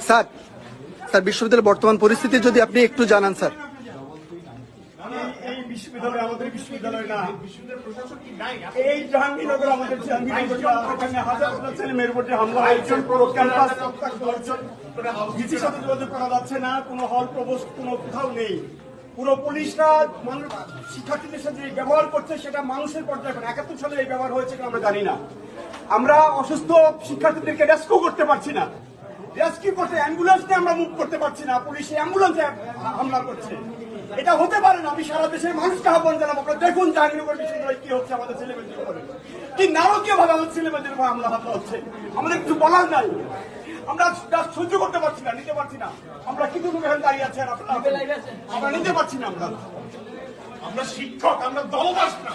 Sir sir বিশ্ববিদ্যালয়ের বর্তমান পরিস্থিতি যদি আপনি একটু জানান স্যার। এই- এই বিশ্ববিদ্যালয় আমাদের বিশ্ববিদ্যালয় না। এই জাহাঙ্গীরনগর আমাদের জাহাঙ্গীরনগর না। এখানে হাজার হাজার ছেলে মেয়ের উপরে হামলা হয়েছে ক্যাম্পাস ভিসির সাথে যোগাযোগ করা যাচ্ছে না কোনো হল প্রবোস্ট কোনো কোথাও নেই। পুরো পুলিশরা শিক্ষার্থীদের সাথে ব্যবহার করছে সেটা মানুষের পর্যায়ে এখন একাত্তর সালে এই ব্যবহার হয়েছে আমরা জানি না। আমরা অসুস্থ শিক্ষার্থীদেরকে রেস্কিউ করতে পারছি না। রেস্কিউ করতে অ্যাম্বুলেন্স নিয়ে আমরা মুভ করতে পারছি না। পুলিশ অ্যাম্বুলেন্সে হামলা করছে। এটা হতে পারে না। আমি সারা দেশের মানুষকে আহ্বান জানাব, আপনারা দেখুন জাহাঙ্গীরনগর বিশ্ববিদ্যালয়ে কি হচ্ছে আমাদের ছেলেমেয়েদের উপরে। কি নারকীয় ভাবে আমাদের ছেলেমেয়েদের উপর হামলা হামলা হচ্ছে। আমাদের কিছু বলার নাই। আমরা সহ্য করতে পারছি না, নিতে পারছি না। আমরা কিন্তু এখানে দাঁড়িয়ে আছি আর আপনারা আমরা নিতে পারছি না আমরা। আমরা শিক্ষক, আমরা দলদাস না।